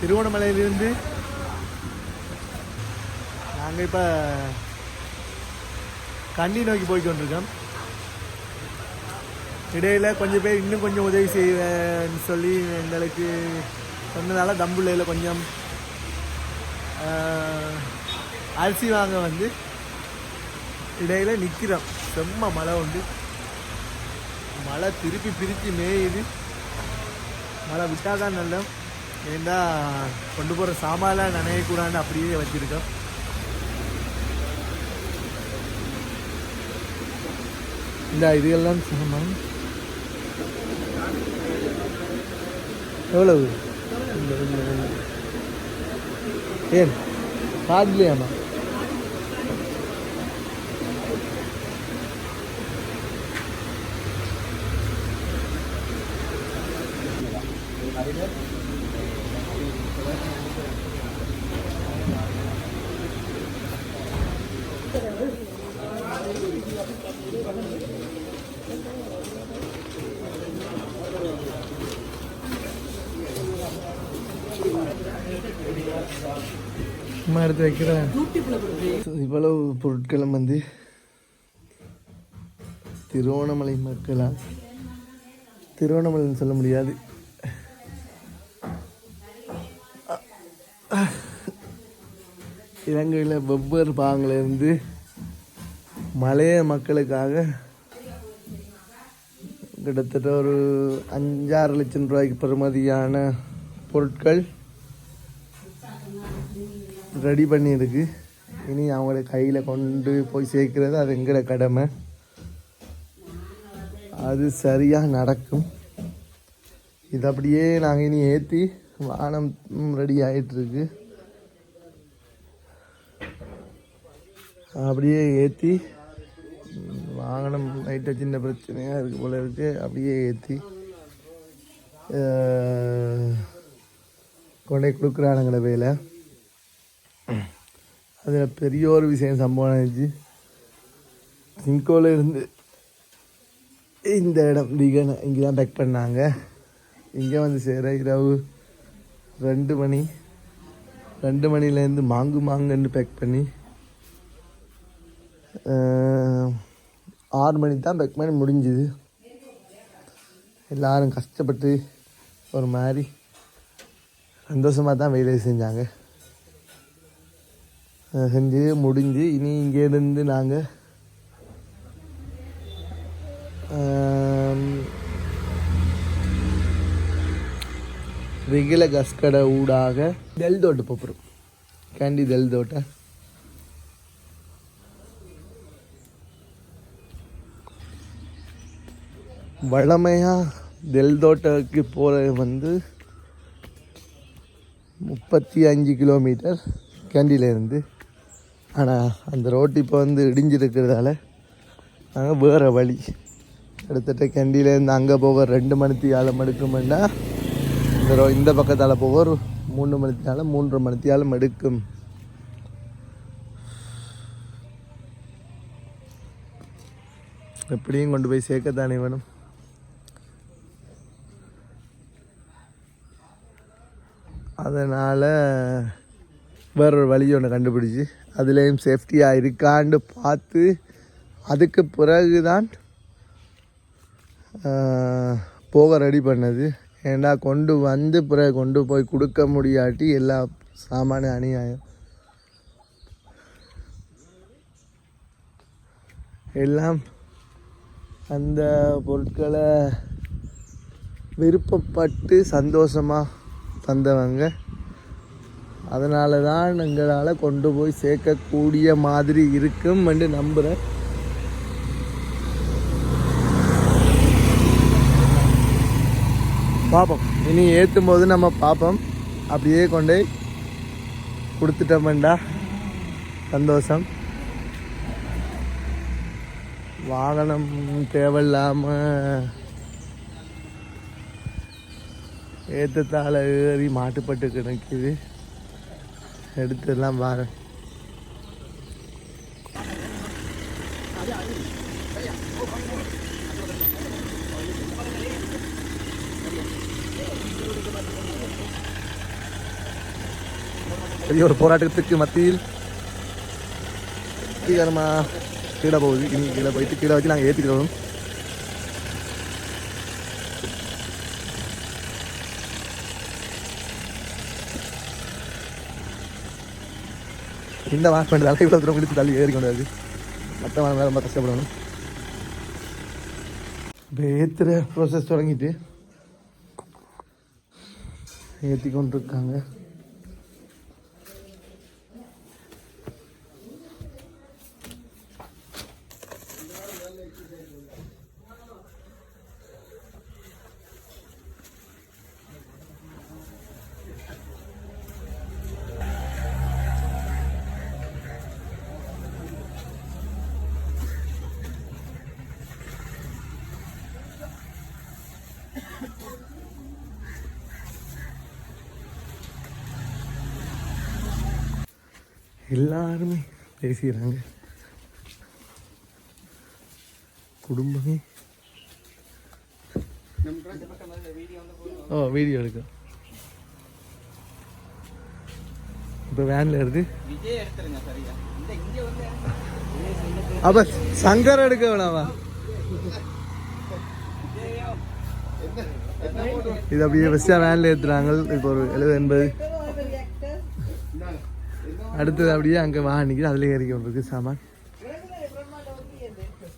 திருவண்ணாமலையிலிருந்து நாங்கள் இப்போ கண்டி நோக்கி போய் கொண்டிருக்கோம். கொஞ்சம் பேர் இன்னும் கொஞ்சம் உதவி செய்வேன்னு சொல்லி எங்களுக்கு சொன்னதால தம்புள்ளையில் கொஞ்சம் அரிசி வாங்க வந்து இடையில் நிற்கிறோம் செம்ம மழை உண்டு. மழை திருப்பி பிரித்து மேயுது. மழை விட்டால் தான் நல்ல ஏண்டா கொண்டு போகிற சாமான்லாம் நனையக்கூடாதுன்னு அப்படியே வச்சுருக்கோம். இந்த இதுகள்லாம் சாமான் எவ்வளவு? ஏன் இந்த Thank ஏன் எடுத்து வைக்கிறேன். இவ்வளவு பொருட்களும் வந்து திருவோணமலை மக்களா திருவோணமலைன்னு சொல்ல முடியாது. இலங்கையில் வெவ்வேறு பாகங்களிலிருந்து மலைய மக்களுக்காக கிட்டத்தட்ட ஒரு அஞ்சாறு லட்சம் ரூபாய்க்கு பெறுமதியான பொருட்கள் ரெடி பண்ணியிருக்கு. இனி அவங்கள கையில் கொண்டு போய் சேர்க்கிறது அது எங்களோட கடமை. அது சரியாக நடக்கும். இது அப்படியே நாங்கள் இனி ஏற்றி வானம் ரெடி ஆகிட்டுருக்கு அப்படியே ஏற்றி வாகனம் லைட்டாக சின்ன பிரச்சனையாக இருக்குது போல இருக்குது அப்படியே ஏற்றி கொண்டே கொடுக்குறானுங்கள வேலை. அதில் பெரிய ஒரு விஷயம் சம்பவம் ஆயிடுச்சு சிங்கோவில் இருந்து இந்த இடம் டிகன் இங்கே தான் பேக் பண்ணாங்க. இங்கே வந்து சேர இரவு ரெண்டு மணி. ரெண்டு மணிலேருந்து மாங்கு மாங்குன்னு பேக் பண்ணி ஆறு மணி தான் பேக் பண்ணி முடிஞ்சுது. எல்லோரும் கஷ்டப்பட்டு ஒரு மாதிரி சந்தோஷமாக தான் வேலையை செஞ்சாங்க. செஞ்சு முடிஞ்சு இனி இங்கேருந்து நாங்கள் வெகில கஸ்கடை ஊடாக தெல் தோட்ட போகிறோம் கேண்டி தெல் தோட்ட. வழமையாக தெல் தோட்டத்துக்கு போகிறது வந்து முப்பத்தி அஞ்சு கிலோமீட்டர் கேண்டிலேருந்து ஆனால் அந்த ரோட்டு இப்போ வந்து இடிஞ்சிருக்கிறதால நாங்கள் வேறு வழி. கிட்டத்தட்ட கேண்டிலேருந்து அங்கே போக ரெண்டு மணித்தி ஆழம் எடுக்கும்னா இந்த ரோ இந்த பக்கத்தால் போக ஒரு மூணு மணித்தியால மூன்றரை மணித்தியாலம் மடுக்கும். எப்படியும் கொண்டு போய் சேர்க்கத்தானே வேணும். அதனால் வேறொரு வழி ஒன்று கண்டுபிடிச்சி அதுலேயும் சேஃப்டியாக இருக்கான்னு பார்த்து அதுக்கு பிறகு தான் போக ரெடி பண்ணது. ஏன்னா கொண்டு வந்து பிறகு கொண்டு போய் கொடுக்க முடியாட்டி எல்லா சாமான அநியாயம். எல்லாம் அந்த பொருட்களை விருப்பப்பட்டு சந்தோஷமாக தந்தவங்க. அதனால தான் எங்களால் கொண்டு போய் சேர்க்கக்கூடிய மாதிரி இருக்கும் என்று நம்புகிறேன் பார்ப்போம் இனி ஏற்றும் போது நம்ம பார்ப்போம் அப்படியே கொண்டு போய் கொடுத்துட்டோம்டா சந்தோஷம். வாகனம் தேவையில்லாமல் ஏற்றத்தால் ஏறி மாட்டுப்பட்டு கிடக்குது. எடுத்துடலாம் பாரு பெரிய ஒரு போராட்டத்துக்கு மத்தியில் வெற்றிகரமாக கீழே போகுது. இனி கீழே போயிட்டு கீழே வச்சு நாங்கள் ஏற்றிக்கிறோம் இந்த வாஷ் பண்ணுறதால இவ்வளோ தூரம் பிடிச்சி தள்ளி ஏறி கொண்டாது மற்ற வேலை ரொம்ப கஷ்டப்படணும். இப்போ ஏற்றுற ப்ரோசஸ் தொடங்கிட்டு ஏற்றி கொண்டிருக்காங்க எல்லாருமே பேசிக்கிறாங்க. குடும்பமே. ஓ வீடியோ எடுக்க. இப்போ வேனில் இருக்கு அப்போ சங்கர் எடுக்க வேணாமா? இது அப்படியே ஃபஸ்ட்டாக வேனில் ஏற்றுறாங்க இப்போ ஒரு எழுபது எண்பது. அடுத்தது அப்படியே அங்கே வாகனம் நிற்கிது அதுலேயும் இறக்கி கொண்டிருக்கு சாமான்.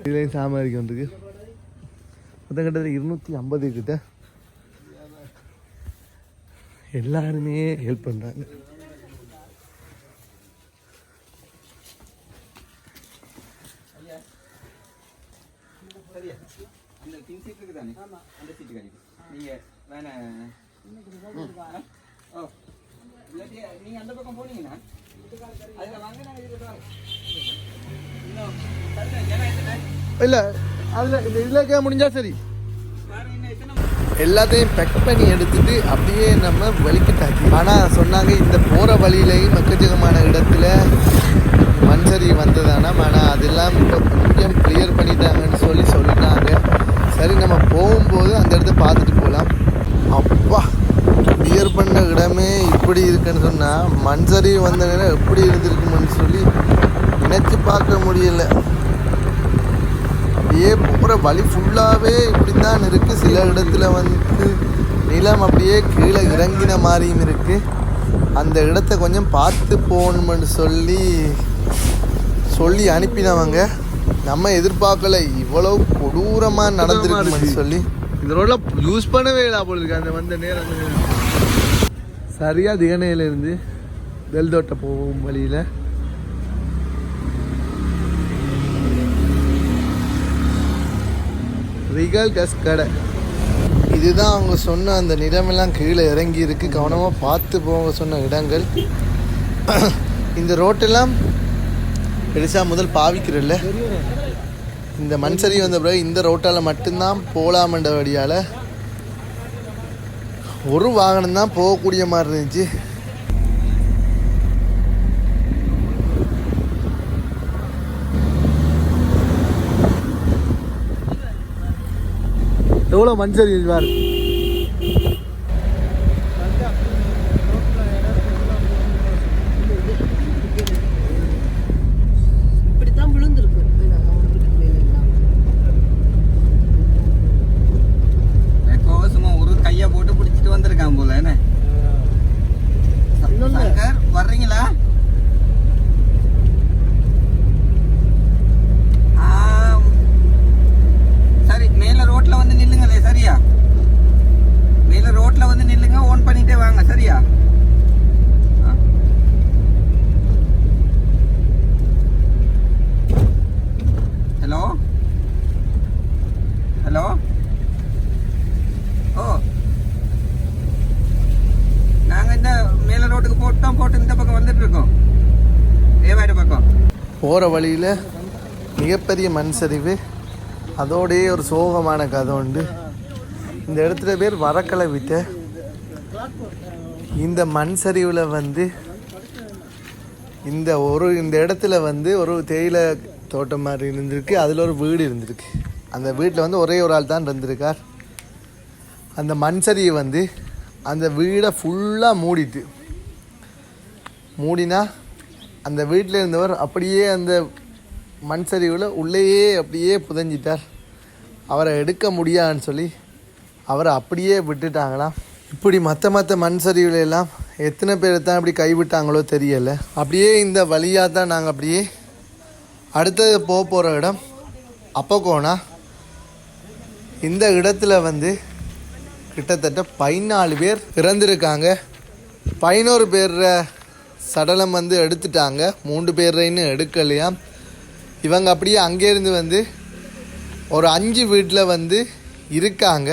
இதுலேயும் சாமான் இறக்கி கொண்டிருக்கு மொத்தம் கிட்டத்தட்ட இருநூற்றி ஐம்பது கிட்ட. எல்லாருமே ஹெல்ப் பண்ணுறாங்க அந்த பின் சீட் இருக்கு தானே அந்த சீட்டு கழிவு நீங்க வேணா ஓ இல்லாட்டி நீங்க அந்த பக்கம் போனீங்கன்னா இல்லை அதில் இந்த இதில் முடிஞ்சா சரி. எல்லாத்தையும் பெக் பண்ணி எடுத்துட்டு அப்படியே நம்ம வலிக்கிட்டாச்சு. ஆனால் சொன்னாங்க இந்த போகிற வழியிலையும் எக்கச்சக்கமான இடத்துல மண்சரி வந்ததானா ஆனால் அதெல்லாம் இப்போ கொஞ்சம் கிளியர் பண்ணிட்டாங்கன்னு சொல்லி சொல்லிட்டாங்க. சரி நம்ம போகும்போது அந்த இடத்த பார்த்துட்டு போகலாம் அப்பா! பண்ண இடமே இப்படி இருக்குன்னு சொன்னால் மண்சரி வந்த நேரம் எப்படி இருந்திருக்குமென்னு சொல்லி நினச்சி பார்க்க முடியல. அப்படியே போகிற வழி ஃபுல்லாகவே இப்படி தான் இருக்குது சில இடத்துல வந்து நிலம் அப்படியே கீழே இறங்கின மாதிரியும் இருக்குது அந்த இடத்த கொஞ்சம் பார்த்து போகணும்னு சொல்லி சொல்லி அனுப்பினவங்க நம்ம எதிர்பார்க்கல. இவ்வளவு கொடூரமாக நடந்திருக்குன்னு சொல்லி. இந்த ரோடில் யூஸ் பண்ணவே இல்லை போல இருக்கு. அந்த வந்த நேரம். சரியாக திகனையிலேருந்து வெல்தோட்டை போகும் வழியில். ரிகல் கஸ் கடை. இதுதான் அவங்க சொன்ன அந்த நிலமெல்லாம் கீழே இறங்கி இருக்கு. கவனமாக பார்த்து போங்க சொன்ன இடங்கள். இந்த ரோட்டெல்லாம் பெருசாக முதல் பாவிக்கிறல்ல. இந்த மண் சரி வந்த பிறகு இந்த ரோட்டால் மட்டும்தான் போகலாமன்றபடியால் ஒரு வாகனம் தான் போகக்கூடிய மாதிரி இருந்துச்சு. எவ்வளோ மஞ்சள் பாரு. போகிற வழியில் மிகப்பெரிய மண் சரிவு அதோடையே ஒரு சோகமான கதை உண்டு. இந்த இடத்துல பேர் வரக்கலை விட்ட இந்த மண் சரிவில் வந்து இந்த ஒரு இந்த இடத்துல வந்து ஒரு தேயிலை தோட்டம் மாதிரி இருந்திருக்கு. அதில் ஒரு வீடு இருந்திருக்கு. அந்த வீட்டில் வந்து ஒரே ஒரு ஆள் தான் இருந்திருக்கார். அந்த மண் சரியை வந்து அந்த வீடை ஃபுல்லாக மூடிட்டு மூடினா அந்த வீட்டில் இருந்தவர் அப்படியே அந்த மண் சரிவில் உள்ளேயே அப்படியே புதஞ்சிட்டார். அவரை எடுக்க முடியாதுன்னு சொல்லி அவரை அப்படியே விட்டுட்டாங்களாம் இப்படி மற்ற மற்ற மண் சரிவுல எல்லாம் எத்தனை பேர் தான் இப்படி கைவிட்டாங்களோ தெரியலை. அப்படியே இந்த வழியாக தான் நாங்கள் அப்படியே அடுத்தது போக போகிற இடம் அப்போகோனா இந்த இடத்துல வந்து கிட்டத்தட்ட பதினாலு பேர் இறந்துருக்காங்க. பதினோரு பேர் சடலம் வந்து எடுத்துட்டாங்க. மூன்று பேர் இன்னும் எடுக்கலையா? இவங்க அப்படியே அங்கேருந்து வந்து ஒரு அஞ்சு வீட்டில் வந்து இருக்காங்க.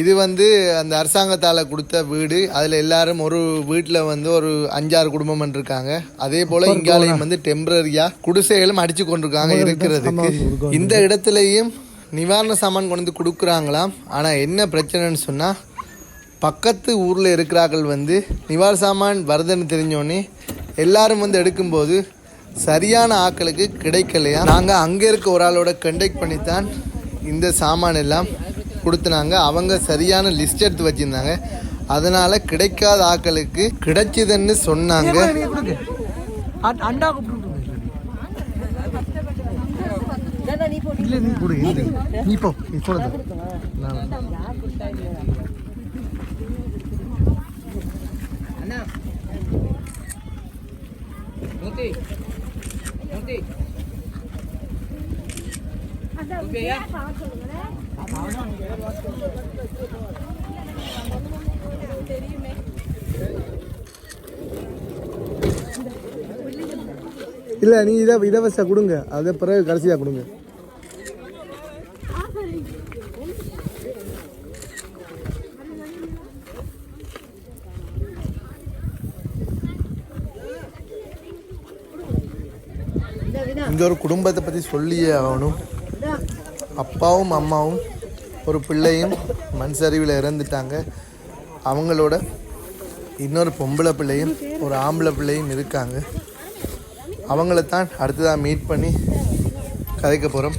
இது வந்து அந்த அரசாங்கத்தால் கொடுத்த வீடு. அதில் எல்லாரும் ஒரு வீட்டில் வந்து ஒரு அஞ்சாறு குடும்பம் இருக்காங்க அதே போல் இங்காலையும் வந்து டெம்பரரியாக குடிசைகளும் அடித்து கொண்டிருக்காங்க இருக்கிறதுக்கு. இந்த இடத்துலையும் நிவாரண சாமான் கொண்டு வந்து கொடுக்குறாங்களாம். ஆனால் என்ன பிரச்சனைன்னு சொன்னால் பக்கத்து ஊரில் இருக்கிறார்கள் வந்து நிவாரண சாமான் வருதுன்னு தெரிஞ்சோடனே எல்லாரும் வந்து எடுக்கும்போது சரியான ஆட்களுக்கு கிடைக்கலையா? நாங்கள் அங்கே இருக்க ஒரு ஆளோட கண்டெக்ட் பண்ணித்தான் இந்த சாமான் எல்லாம் கொடுத்துனாங்க. அவங்க சரியான லிஸ்ட் எடுத்து வச்சுருந்தாங்க. அதனால் கிடைக்காத ஆட்களுக்கு கிடைச்சதுன்னு சொன்னாங்க. நீ இல்லை நீ கொடு நீ போடுது அண்ணா மூர்த்தி மூர்த்தி ஓகேயா இல்லை நீ இதை இலவச கொடுங்க. அதை பிறகு கடைசியாக கொடுங்க. இந்த ஒரு குடும்பத்தை பற்றி சொல்லியே ஆகணும். அப்பாவும் அம்மாவும் ஒரு பிள்ளையும் மண் சரிவில் இறந்துட்டாங்க. அவங்களோட இன்னொரு பொம்பளை பிள்ளையும் ஒரு ஆம்பளை பிள்ளையும் இருக்காங்க. அவங்கள தான் அடுத்ததாக மீட் பண்ணி கதைக்க போகிறோம்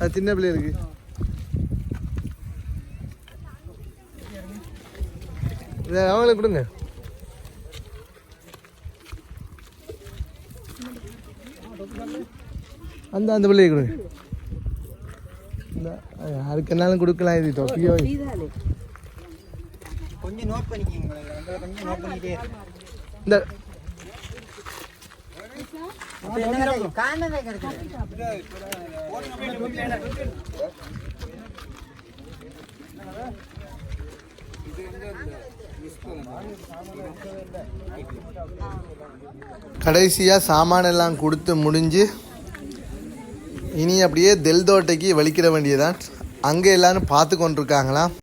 அது சின்ன பிள்ளை இருக்கு. இதை அவங்களுக்கு கொடுங்க. அந்த அந்த பிள்ளையை கொடுங்க. இந்த யாருக்கு என்னாலும் கொடுக்கலாம் இது தொப்பியோ கொஞ்சம் நோட் பண்ணிக்கோங்க. உங்களை கொஞ்சம் நோட் பண்ணிட்டே இந்த காணவே கிடைக்கும் கடைசியாக சாமானெல்லாம் கொடுத்து முடிஞ்சு இனி அப்படியே தெல் தோட்டைக்கு வலிக்கிற வேண்டியதான் அங்கே எல்லாரும் பார்த்து கொண்டிருக்காங்களாம்